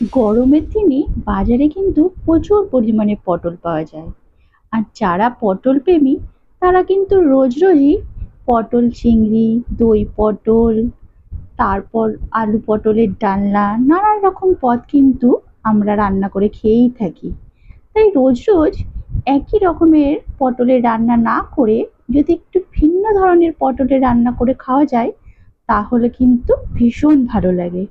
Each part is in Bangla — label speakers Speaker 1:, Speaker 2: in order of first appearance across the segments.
Speaker 1: গরমের দিনে বাজারে কিন্তু প্রচুর পরিমাণে পটল পাওয়া যায়। আর যারা পটল প্রেমী, তারা কিন্তু রোজ রোজই পটল, চিংড়ি, দই পটল, তারপর আলু পটলের ডালনা নানান রকম পদ কিন্তু আমরা রান্না করে খেয়েই থাকি। তাই রোজ রোজ একই রকমের পটলের রান্না না করে যদি একটু ভিন্ন ধরনের পটলের রান্না করে খাওয়া যায়, তাহলে কিন্তু ভীষণ ভালো লাগে।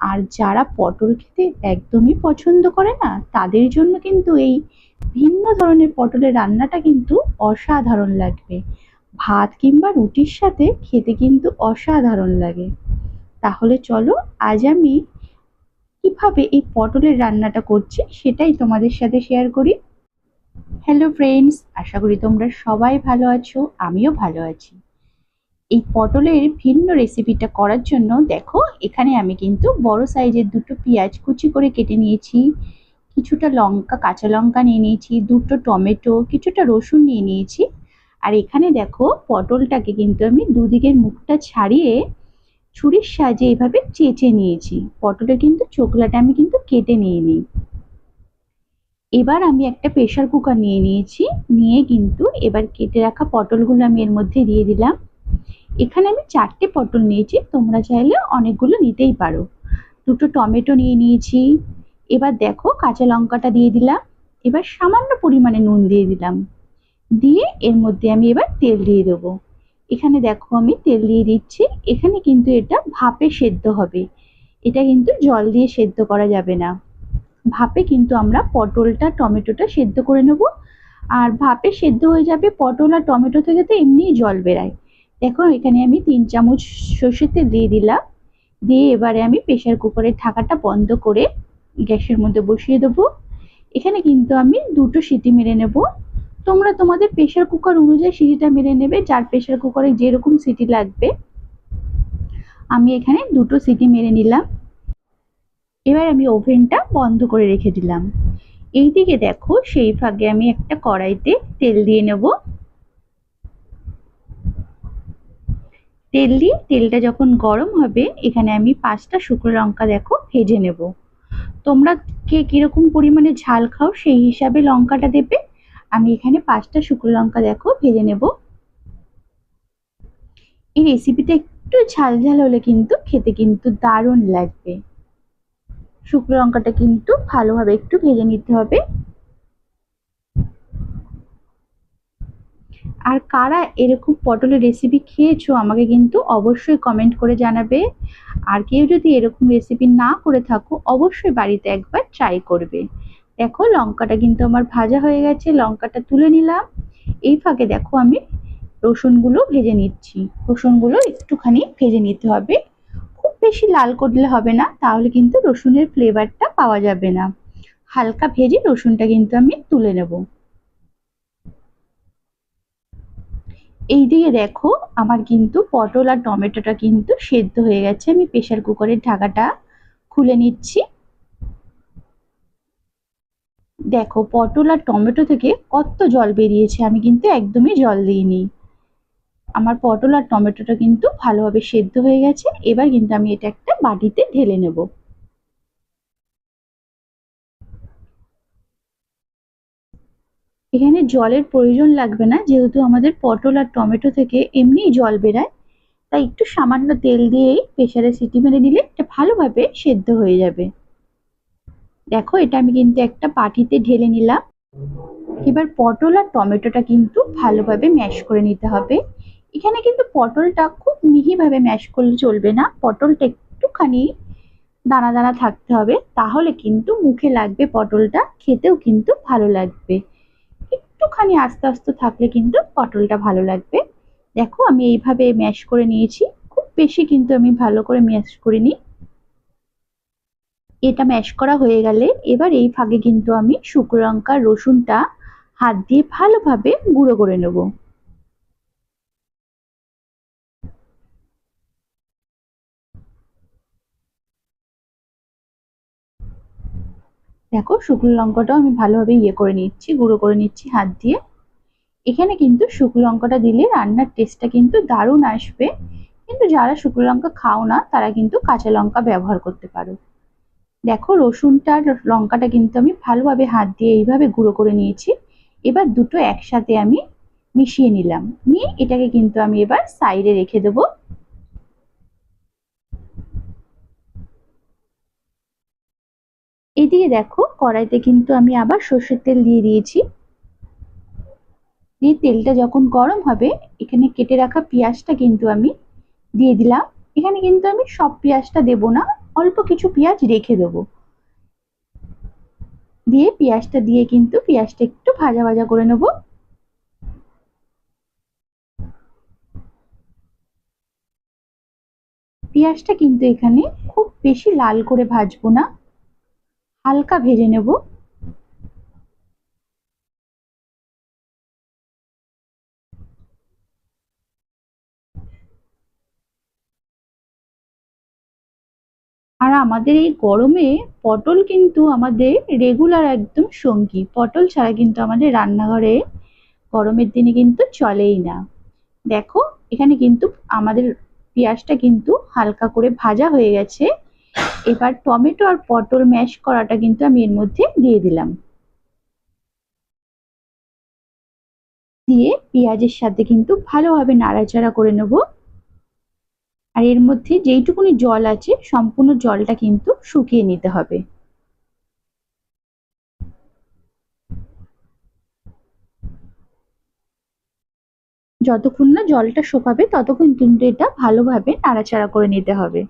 Speaker 1: আর যারা পটল খেতে একদমই পছন্দ করে না, তাদের জন্য কিন্তু এই ভিন্ন ধরনের পটলের রান্নাটা কিন্তু অসাধারণ লাগবে। ভাত কিংবা রুটির সাথে খেতে কিন্তু অসাধারণ লাগে। তাহলে চলো, আজ আমি কীভাবে এই পটলের রান্নাটা করছি সেটাই তোমাদের সাথে শেয়ার করি। হ্যালো ফ্রেন্ডস আশা করি তোমরা সবাই ভালো আছো, আমিও ভালো আছি। এই পটলের ভিন্ন রেসিপিটা করার জন্য দেখো, এখানে আমি কিন্তু বড় সাইজের দুটো পেঁয়াজ কুচি করে কেটে নিয়েছি, কিছুটা লঙ্কা, কাঁচা লঙ্কা নিয়ে নিয়েছি, দুটো টমেটো, কিছুটা রসুন নিয়ে নিয়েছি। আর এখানে দেখো, পটলটাকে কিন্তু আমি দুদিকের মুখটা ছাড়িয়ে ছুরির সাহায্যে এইভাবে চেঁচে নিয়েছি। পটলের কিন্তু চোখলাটা আমি কিন্তু কেটে নিয়ে নিই এবার আমি একটা প্রেশার কুকার নিয়ে নিয়েছি, নিয়ে কিন্তু এবার কেটে রাখা পটলগুলো আমি এর মধ্যে দিয়ে দিলাম। এখানে আমি চারটে পটল নিয়েছি, তোমরা চাইলে অনেকগুলো নিতেই পারো। দুটো টমেটো নিয়ে নিয়েছি। এবার দেখো কাঁচা লঙ্কাটা দিয়ে দিলাম। এবার সামান্য পরিমাণে নুন দিয়ে দিলাম। দিয়ে এর মধ্যে আমি এবার তেল দিয়ে দেবো। এখানে দেখো আমি তেল দিয়ে দিচ্ছি। এখানে কিন্তু এটা ভাপে সেদ্ধ হবে। এটা কিন্তু জল দিয়ে সেদ্ধ করা যাবে না। ভাপে কিন্তু আমরা পটলটা, টমেটোটা সেদ্ধ করে নেব। আর ভাপে সেদ্ধ হয়ে যাবে পটল আর টমেটো থেকে তো এমনিই জল বেরায়। দেখো এখানে আমি তিন চামচ সর্ষের তেল দিয়ে দিলাম। দিয়ে এবারে আমি প্রেশার কুকারের ঢাকাটা বন্ধ করে গ্যাসের মধ্যে বসিয়ে দেবো। এখানে কিন্তু আমি দুটো সিটি মেরে নেব। তোমরা তোমাদের প্রেশার কুকার অনুযায়ী সিটিটা মেরে নেবে, যার প্রেশার কুকারে যেরকম সিটি লাগবে। আমি এখানে দুটো সিটি মেরে নিলাম। এবার আমি ওভেনটা বন্ধ করে রেখে দিলাম। এইদিকে দেখো, সেই ফাঁকে আমি একটা কড়াইতে তেল দিয়ে নেব। তেল দিয়ে তেলটা যখন গরম হবে, এখানে আমি পাঁচটা শুকনো লঙ্কা দেখো ভেজে নেব। তোমরা কে কীরকম পরিমাণে ঝাল খাও সেই হিসাবে লঙ্কাটা দেবে। আমি এখানে পাঁচটা শুকনো লঙ্কা দেখো ভেজে নেব। এই রেসিপিটা একটু ঝাল ঝাল হলে কিন্তু খেতে কিন্তু দারুণ লাগবে। শুকনো লঙ্কাটা কিন্তু ভালোভাবে একটু ভেজে নিতে হবে। আর কারা এরকম পটলের রেসিপি খেয়েছো, আমাকে কিন্তু অবশ্যই কমেন্ট করে জানাবে। আর কেউ যদি এরকম রেসিপি না করে থাকো, অবশ্যই বাড়িতে একবার ট্রাই করবে। দেখো, লঙ্কাটা কিন্তু আমার ভাজা হয়ে গেছে, লঙ্কাটা তুলে নিলাম। এই ফাঁকে দেখো আমি রসুনগুলো ভেজে নিচ্ছি। রসুনগুলো একটুখানি ভেজে নিতে হবে। খুব বেশি লাল করলে হবে না, তাহলে কিন্তু রসুনের ফ্লেভারটা পাওয়া যাবে না। হালকা ভেজে রসুনটা কিন্তু আমি তুলে নেব। এই দিকে দেখো, আমার কিন্তু পটল আর টমেটোটা কিন্তু সেদ্ধ হয়ে গেছে। আমি প্রেশার কুকারের ঢাকাটা খুলে নিচ্ছি। দেখো, পটল আর টমেটো থেকে কত জল বেরিয়েছে, আমি কিন্তু একদমই জল দিইনি। আমার পটল আর টমেটোটা কিন্তু ভালোভাবে সেদ্ধ হয়ে গেছে। এবার কিন্তু আমি এটা একটা বাটিতে ঢেলে নেব। এখানে জলের প্রয়োজন লাগবে না, যেহেতু আমাদের পটল আর টমেটো থেকে এমনিই জল বেরায়। তাই একটু সামান্য তেল দিয়েই প্রেশারে সিটি মেরে দিলে এটা ভালোভাবে সেদ্ধ হয়ে যাবে। দেখো, এটা আমি কিন্তু একটা বাটিতে ঢেলে নিলাম। এবার পটল আর টমেটোটা কিন্তু ভালোভাবে ম্যাশ করে নিতে হবে। এখানে কিন্তু পটলটা খুব মিহিভাবে ম্যাশ করলে চলবে না। পটলটা একটুখানি দানা দানা থাকতে হবে, তাহলে কিন্তু মুখে লাগবে পটলটা, খেতেও কিন্তু ভালো লাগবে। একটুখানি আস্তে আস্তে থাকলে কিন্তু পটলটা ভালো লাগবে। দেখো, আমি এইভাবে ম্যাশ করে নিয়েছি। খুব বেশি কিন্তু আমি ভালো করে ম্যাশ করে নিই এটা ম্যাশ করা হয়ে গেলে এবার এই ফাঁকে কিন্তু আমি শুকনো লঙ্কা, রসুনটা হাত দিয়ে ভালোভাবে গুঁড়ো করে নেব। দেখো শুকনো লঙ্কাটাও আমি ভালোভাবে ইয়ে করে নিচ্ছি, গুঁড়ো করে নিচ্ছি হাত দিয়ে। এখানে কিন্তু শুকনো লঙ্কাটা দিলে রান্নার টেস্টটা কিন্তু দারুণ আসবে। কিন্তু যারা শুকনো লঙ্কা খাও না, তারা কিন্তু কাঁচা লঙ্কা ব্যবহার করতে পারো। দেখো রসুনটা লঙ্কাটা কিন্তু আমি ভালোভাবে হাত দিয়ে এইভাবে গুঁড়ো করে নিয়েছি। এবার দুটো একসাথে আমি মিশিয়ে নিলাম। নিয়ে এটাকে কিন্তু আমি এবার সাইডে রেখে দেবো। এদিকে দেখো, কড়াইতে কিন্তু আমি আবার সর্ষের তেল দিয়ে দিয়েছি। দিয়ে তেলটা যখন গরম হবে, এখানে কেটে রাখা পেঁয়াজটা কিন্তু আমি দিয়ে দিলাম। এখানে কিন্তু আমি সব পেঁয়াজটা দেব না, অল্প কিছু পেঁয়াজ রেখে দেব। দিয়ে পেঁয়াজটা দিয়ে কিন্তু পেঁয়াজটা একটু ভাজা ভাজা করে নেব। পেঁয়াজটা কিন্তু এখানে খুব বেশি লাল করে ভাজবো না। হালকা ভেজে নেব। আর আমাদের এই গরমে পটল কিন্তু আমাদের রেগুলার একদম সঙ্গী। পটল ছাড়া কিন্তু আমাদের রান্নাঘরে গরমের দিনে কিন্তু চলেই না। দেখো, এখানে কিন্তু আমাদের পেঁয়াজটা কিন্তু হালকা করে ভাজা হয়ে গেছে। এবার টমেটো আর পটল ম্যাশ করাটা কিন্তু আমি এর মধ্যে দিয়ে দিলাম। দিয়ে পেঁয়াজের সাথে কিন্তু ভালোভাবে নাড়াচাড়া করে নেব। আর এর মধ্যে যেইটুকুনি জল আছে, সম্পূর্ণ জলটা কিন্তু শুকিয়ে নিতে হবে। যতক্ষণ না জলটা শুকাবে, ততক্ষণ কিন্তু এটা ভালোভাবে নাড়াচাড়া করে নিতে হবে।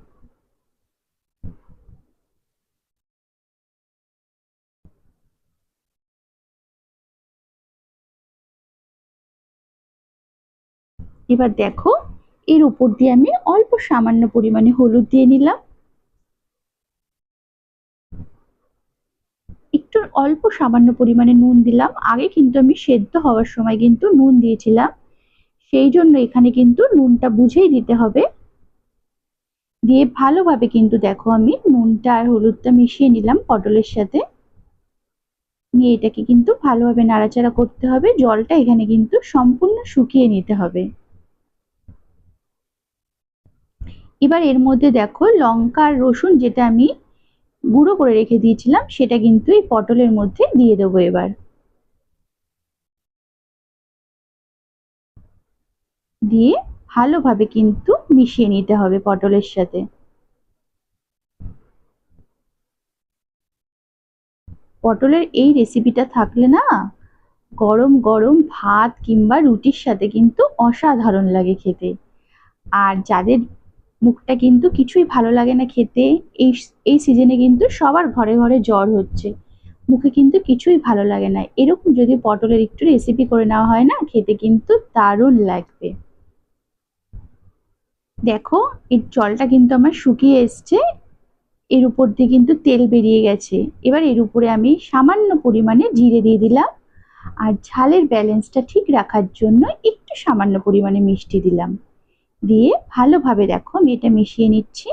Speaker 1: এবার দেখো, এর উপর দিয়ে আমি অল্প সামান্য পরিমাণে হলুদ দিয়ে নিলাম। একটু অল্প সামান্য পরিমাণে নুন দিলাম। আগে কিন্তু আমি সেদ্ধ হওয়ার সময় কিন্তু নুন দিয়েছিলাম। সেই জন্য এখানে কিন্তু নুনটা বুঝেই দিতে হবে। দিয়ে ভালোভাবে কিন্তু দেখো আমি নুনটা আর হলুদটা মিশিয়ে নিলাম পটলের সাথে। নিয়ে এটাকে কিন্তু ভালোভাবে নাড়াচাড়া করতে হবে। জলটা এখানে কিন্তু সম্পূর্ণ শুকিয়ে নিতে হবে। এবার এর মধ্যে দেখো লঙ্কা আর রসুন যেটা আমি গুঁড়ো করে রেখে দিয়েছিলাম, সেটা কিন্তু এই পটলের মধ্যে দিয়ে দেবো এবার। দিয়ে ভালোভাবে কিন্তু মিশিয়ে নিতে হবে পটলের সাথে। পটলের এই রেসিপিটা থাকলে না, গরম গরম ভাত কিংবা রুটির সাথে কিন্তু অসাধারণ লাগে খেতে। আর যাদের মুখটা কিন্তু কিছুই ভালো লাগে না খেতে। এই এই সিজনে কিন্তু সবার ঘরে ঘরে জ্বর হচ্ছে। মুখে কিন্তু কিছুই ভালো লাগে না। এরকম যদি পটলের একটু রেসিপি করে নেওয়া হয় না, খেতে কিন্তু দারুণ লাগবে। দেখো, এই জলটা কিন্তু আমার শুকিয়ে এসছে। এর উপর দিয়ে কিন্তু তেল বেরিয়ে গেছে। এবার এর উপরে আমি সামান্য পরিমাণে জিরে দিয়ে দিলাম। আর ঝালের ব্যালেন্সটা ঠিক রাখার জন্য একটু সামান্য পরিমাণে মিষ্টি দিলাম। দিয়ে ভালোভাবে দেখো আমি এটা মিশিয়ে নিচ্ছি।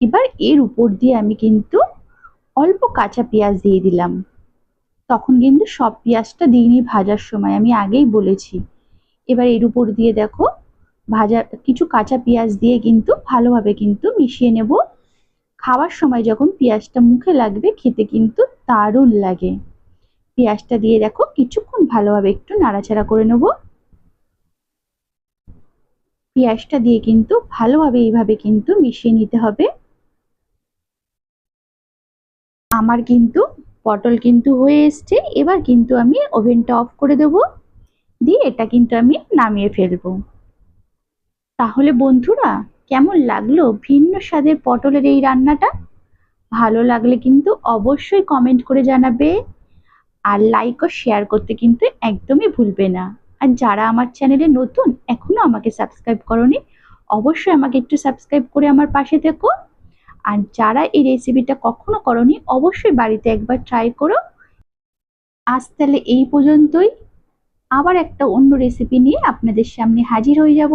Speaker 1: এবার এর উপর দিয়ে আমি কিন্তু অল্প কাঁচা পেঁয়াজ দিয়ে দিলাম। তখন কিন্তু সব পেঁয়াজটা দিইনি ভাজার সময়, আমি আগেই বলেছি। এবার এর উপর দিয়ে দেখো ভাজা, কিছু কাঁচা পেঁয়াজ দিয়ে কিন্তু ভালোভাবে কিন্তু মিশিয়ে নেব। খাওয়ার সময় যখন পেঁয়াজটা মুখে লাগবে, খেতে কিন্তু দারুণ লাগে। পেঁয়াজটা দিয়ে দেখো কিছুক্ষণ ভালোভাবে একটু নাড়াচাড়া করে নেব। পেঁয়াজটা দিয়ে কিন্তু ভালোভাবে এইভাবে কিন্তু মিশিয়ে নিতে হবে। আমার কিন্তু পটল কিন্তু হয়ে এসছে, এবার কিন্তু আমি ওভেনটা অফ করে দেব। দিয়ে এটা কিন্তু আমি নামিয়ে ফেলব। তাহলে বন্ধুরা কেমন লাগল ভিন্ন স্বাদের পটলের এই রান্নাটা? ভালো লাগলে কিন্তু অবশ্যই কমেন্ট করে জানাবে আর লাইক ও শেয়ার করতে কিন্তু একদমই ভুলবে না। আর যারা আমার চ্যানেলে নতুন, এখনও আমাকে সাবস্ক্রাইব করনি, অবশ্যই আমাকে একটু সাবস্ক্রাইব করে আমার পাশে থেকো। আর যারা এই রেসিপিটা কখনো করনি, অবশ্যই বাড়িতে একবার ট্রাই করো। আজ তাহলে এই পর্যন্তই। আবার একটা অন্য রেসিপি নিয়ে আপনাদের সামনে হাজির হয়ে যাব।